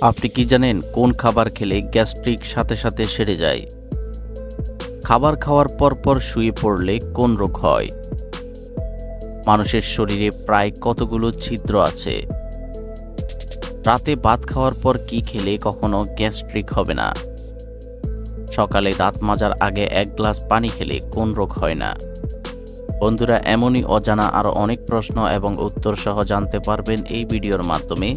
আপনি কি জানেন কোন খাবার খেলে গ্যাস্ট্রিক সাথে সাথে সেরে যায়? খাবার খাওয়ার পর পর শুয়ে পড়লে কোন রোগ হয়? মানুষের শরীরে প্রায় কতগুলো ছিদ্র আছে? রাতে ভাত খাওয়ার পর কি খেলে কখনো গ্যাস্ট্রিক হবে না? সকালে দাঁত মাজার আগে এক গ্লাস পানি খেলে কোন রোগ হয় না? বন্ধুরা, এমনই অজানা আরও অনেক প্রশ্ন এবং উত্তর সহ জানতে পারবেন এই ভিডিওর মাধ্যমে।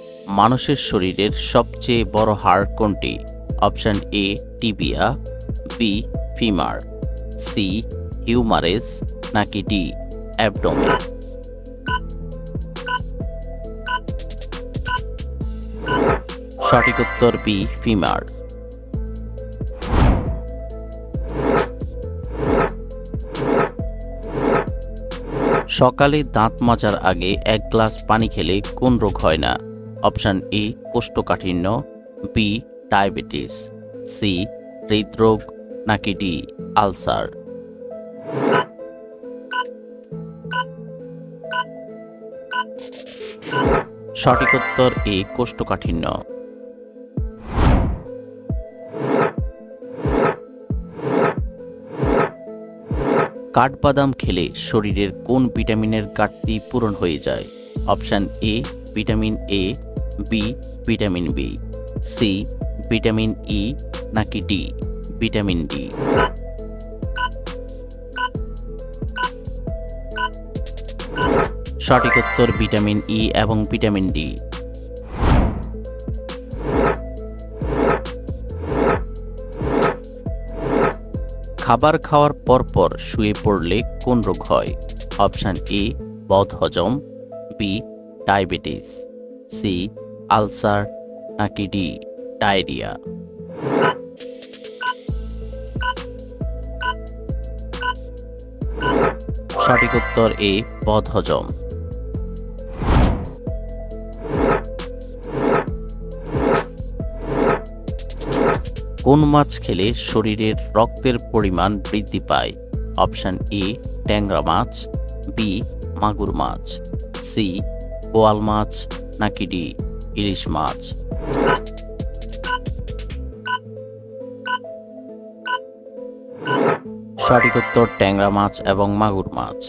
মানুষের শরীরের সবচেয়ে বড় হাড় কোনটি? Option A, tibia, B, femur, C humerus নাকি ডি, অ্যাবডোমেন? সঠিক উত্তর বি, ফিমার। সকালে দাঁত মাজার আগে এক গ্লাস পানি খেলে কোন রোগ হয় না? অপশান এ, কোষ্ঠকাঠিন্য, বি, ডায়াবেটিস, সি, হৃদরোগ, নাকি ডি, আলসার। সঠিক উত্তর এ, কোষ্ঠকাঠিন্য। কাঠবাদাম খেলে শরীরের কোন ভিটামিনের ঘাটতি পূরণ হয়ে যায়? Option A, vitamin A B vitamin B C vitamin E নাকি ডি ভিটামিন ডি সঠিক উত্তর ভিটামিন ই এবং ভিটামিন ডি খাবার খাওয়ার পরপর শুয়ে পড়লে কোন রোগ হয়? অপশান এ বদহজম। B diabetes. সি আলসার নাকি ডি, ডায়রিয়া? সঠিক উত্তর এ, বদহজম। কোন মাছ খেলে শরীরের রক্তের পরিমাণ বৃদ্ধি পায়? অপশান এ, ট্যাংরা মাছ, বি, মাগুর মাছ, সি, বোয়াল মাছ, নাকি ডি ইলিশ মাছ সঠিক উত্তর ট্যাংরা মাছ এবং মাগুর মাছ।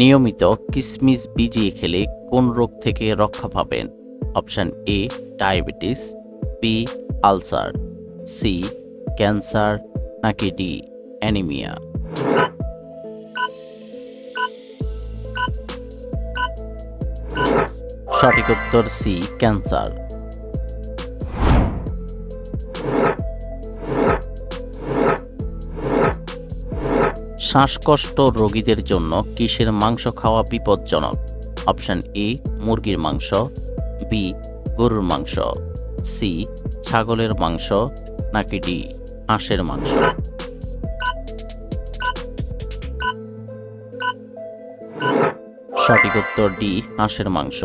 নিয়মিত কিসমিস ভিজিয়ে খেলে কোন রোগ থেকে রক্ষা পাবেন? Option A diabetes B ulcer C cancer, নাকি ডি অ্যানিমিয়া। সঠিক উত্তর সি, ক্যান্সার। শ্বাসকষ্ট রোগীদের জন্য কিসের মাংস খাওয়া বিপজ্জনক? অপশন এ, মুরগির মাংস, বি, গরুর মাংস, সি, ছাগলের মাংস, নাকি ডি, হাঁসের মাংস। সঠিক উত্তর ডি, হাঁসের মাংস।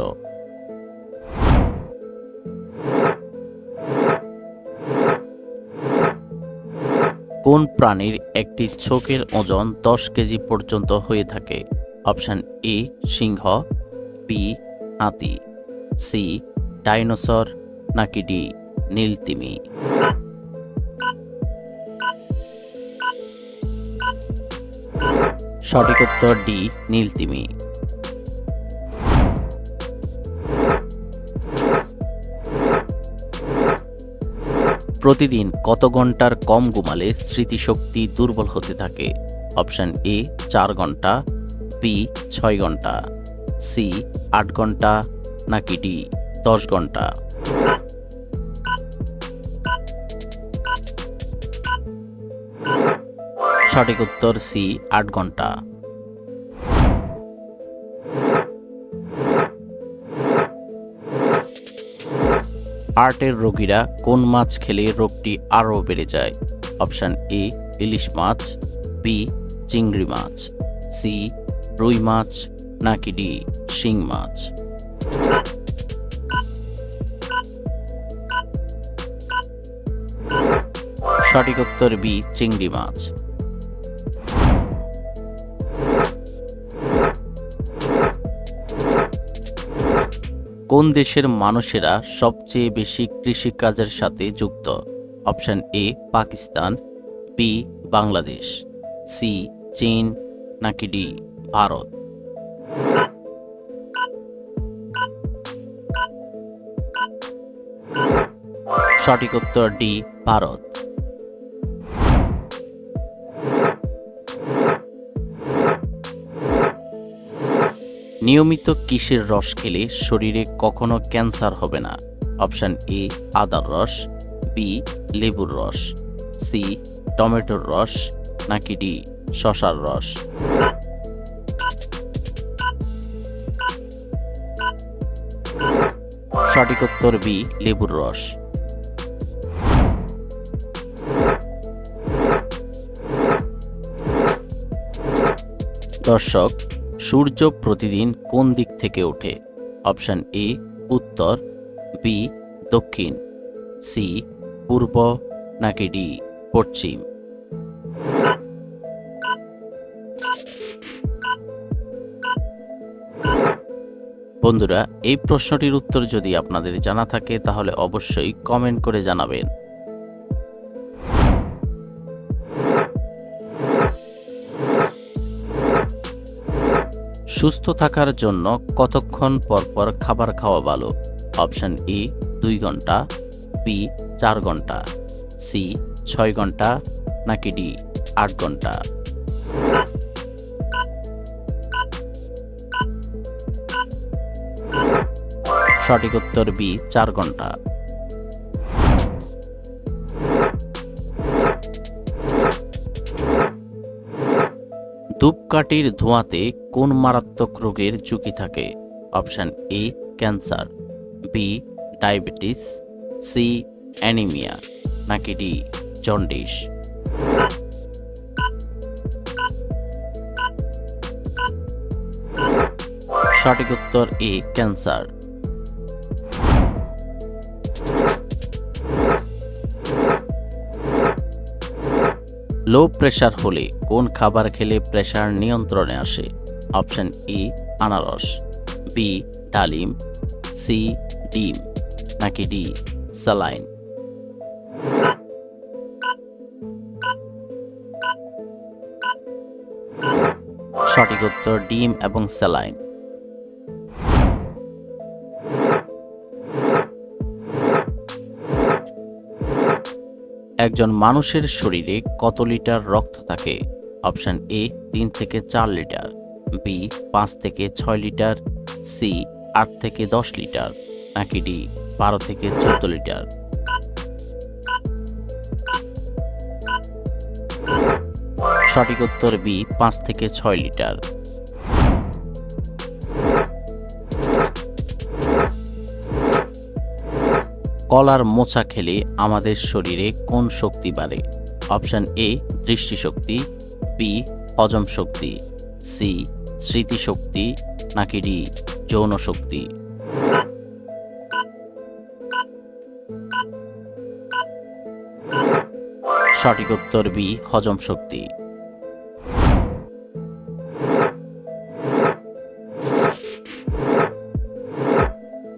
কোন প্রাণীর একটি ছোকের ওজন দশ কেজি পর্যন্ত হয়ে থাকে? অপশান এ, সিংহ বি হাতি সি ডাইনোসর, নাকি ডি নীলতিমি সঠিক উত্তর ডি নীলতিমি প্রতিদিন কত ঘণ্টার কম ঘুমালে স্মৃতিশক্তি দুর্বল হতে থাকে? অপশান এ, চার ঘণ্টা, বি, ছয় ঘণ্টা, সি, আট ঘণ্টা, নাকি ডি, দশ ঘণ্টা? সঠিক উত্তর সি, আট ঘণ্টা। হার্টের রোগীরা কোন মাছ খেলে রোগটি আরও বেড়ে যায়? অপশান এ, ইলিশ মাছ, বি, চিংড়ি মাছ, সি, রুই মাছ, নাকি ডি, শিং মাছ? সঠিক উত্তর বি, চিংড়ি মাছ। কোন দেশের মানুষেরা সবচেয়ে বেশি কৃষিকাজের সাথে যুক্ত? Option A, Pakistan B Bangladesh C চীন, নাকি ডি ভারত? সঠিক উত্তর ডি ভারত। নিয়মিত কিসের রস খেলে শরীরে কখনো ক্যান্সার হবে না। অপশন এ, আদার রস, বি, লেবুর রস, সি, টমেটোর রস, নাকি ডি, শশার রস। সঠিক উত্তর বি, লেবুর রস। দর্শক সূর্য প্রতিদিন কোন দিক থেকে ওঠে? অপশন এ, উত্তর, বি, দক্ষিণ, সি, পূর্ব, নাকি ডি, পশ্চিম? বন্ধুরা, এই প্রশ্নটির উত্তর যদি আপনাদের জানা থাকে, তাহলে অবশ্যই কমেন্ট করে জানাবেন। সুস্থ থাকার জন্য কতক্ষণ পর পর খাবার খাওয়া ভালো? অপশন এ, দুই ঘণ্টা, বি, চার ঘণ্টা, সি, ছয় ঘণ্টা, নাকি ডি, আট ঘণ্টা। সঠিক উত্তর বি, চার ঘণ্টা। ধূপকাঠির ধোঁয়াতে কোন মারাত্মক রোগের ঝুঁকি থাকে? Option A, cancer, B, diabetes, C, anaemia, নাকি ডি, জন্ডিস। সঠিক উত্তর এ, ক্যান্সার। লো প্রেশার হলে কোন খাবার খেলে প্রেশার নিয়ন্ত্রণে আসে? অপশন এ আনারস। বি ডালিম। সি ডিম। নাকি ডি স্যালাইন। সঠিক উত্তর ডিম এবং স্যালাইন। একজন মানুষের শরীরে কত লিটার রক্ত থাকে? অপশন এ, তিন থেকে চার লিটার। বি, পাঁচ থেকে ছয় লিটার। সি, আট থেকে দশ লিটার। নাকি ডি, বারো থেকে চোদ্দ লিটার? সঠিক উত্তর বি, পাঁচ থেকে ছয় লিটার। কলার মোচা খেলে আমাদের শরীরে কোন শক্তি বাড়ে? অপশন এ, দৃষ্টিশক্তি, বি, হজম শক্তি, সি, স্মৃতিশক্তি, নাকি ডি, যৌন শক্তি। সঠিক উত্তর বি, হজম শক্তি।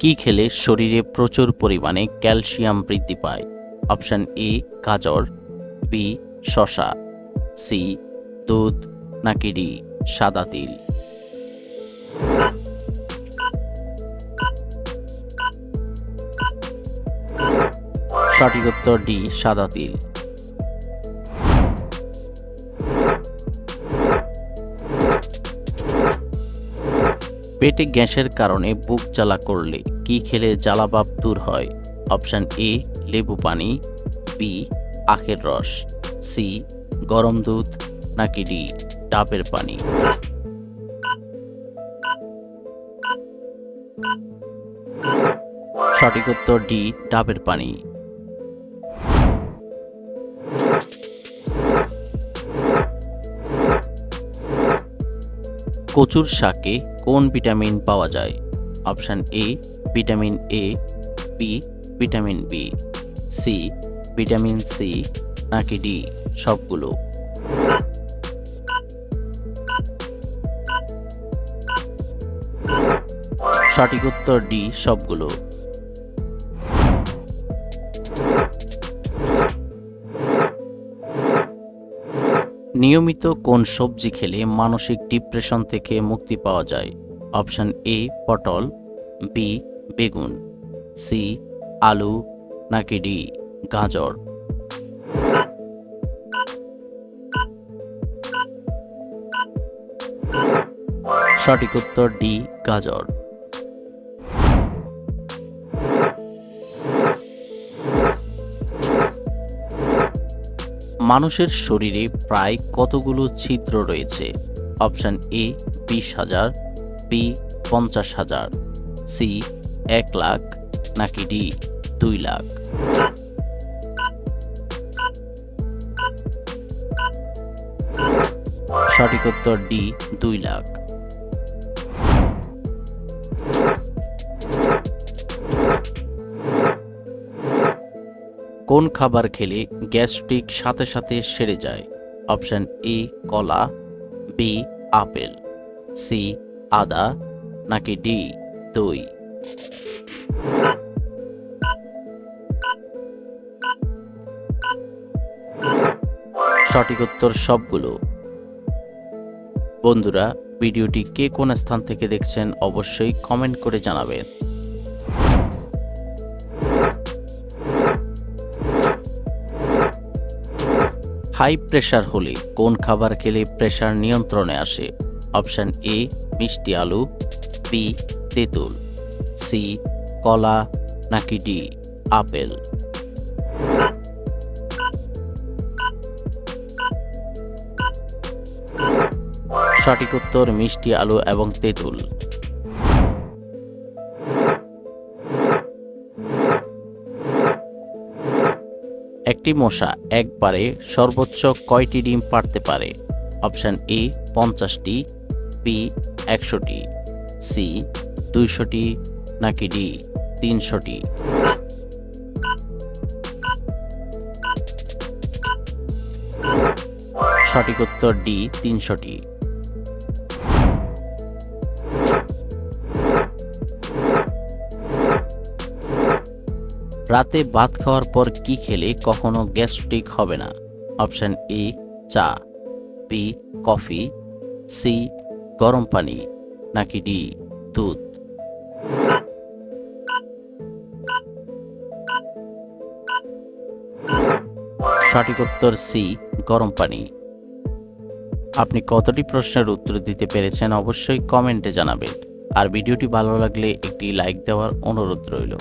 কি খেলে শরীরে প্রচুর পরিমাণে ক্যালসিয়াম বৃদ্ধি পায়? অপশন এ, গাজর বি শশা সি দুধ, নাকি ডি সাদা তিল? সঠিক উত্তর ডি সাদা তিল। পেটে গ্যাসের কারণে বুক জ্বালা করলে কি খেলে জ্বালাভাব দূর হয়? অপশান এ, লেবু পানি বি আখের রস সি গরম দুধ, নাকি ডি ডাবের পানি? সঠিক উত্তর ডি ডাবের পানি। কচুর শাকে কোন ভিটামিন পাওয়া যায়? Option A vitamin A B vitamin B C vitamin C নাকি ডি সবগুলো। সঠিক উত্তর ডি সবগুলো। নিয়মিত কোন সবজি খেলে মানসিক ডিপ্রেশন থেকে মুক্তি পাওয়া যায়? অপশন এ পটল বি বেগুন সি আলু, নাকি ডি গাজর? সঠিক উত্তর ডি, গাজর। মানুষের শরীরে প্রায় কতগুলো ছিদ্র রয়েছে? অপশন এ, বিশ হাজার, বি, পঞ্চাশ হাজার, সি এক লাখ, নাকি ডি, দুই লাখ? সঠিক উত্তর ডি, দুই লাখ। কোন খাবার খেলে গ্যাস্ট্রিক সাথে সাথে সেরে যায়? অপশন এ, কলা, বি, আপেল, সি, আদা, নাকি ডি, দই? সঠিক উত্তর সবগুলো। বন্ধুরা, ভিডিওটি কে কোন স্থান থেকে দেখছেন অবশ্যই কমেন্ট করে জানাবেন। হাই প্রেশার হলে কোন খাবার খেলে প্রেশার নিয়ন্ত্রণে আসে? অপশন এ, মিষ্টি আলু, বি, তেঁতুল। সি কলা, নাকি ডি, আপেল? সঠিক উত্তর মিষ্টি আলু এবং তেঁতুল। একটি মশা একবারে সর্বোচ্চ কয়টি ডিম পারতে পারে? অপশান এ, পঞ্চাশটি, বি, একশোটি, সি, দুইশোটি নাকি ডি? তিনশোটি। সঠিক উত্তর ডি, তিনশোটি। রাতে ভাত খাওয়ার পর কি খেলে কখনো গ্যাস্ট্রিক হবে না? অপশন এ, চা। B, coffee. সি, গরম পানি। নাকি ডি, দুধ। সঠিক উত্তর সি, গরম পানি। আপনি কতটি প্রশ্নের উত্তর দিতে পেরেছেন অবশ্যই কমেন্টে জানাবেন। আর ভিডিওটি ভালো লাগলে একটি লাইক দেওয়ার অনুরোধ রইল।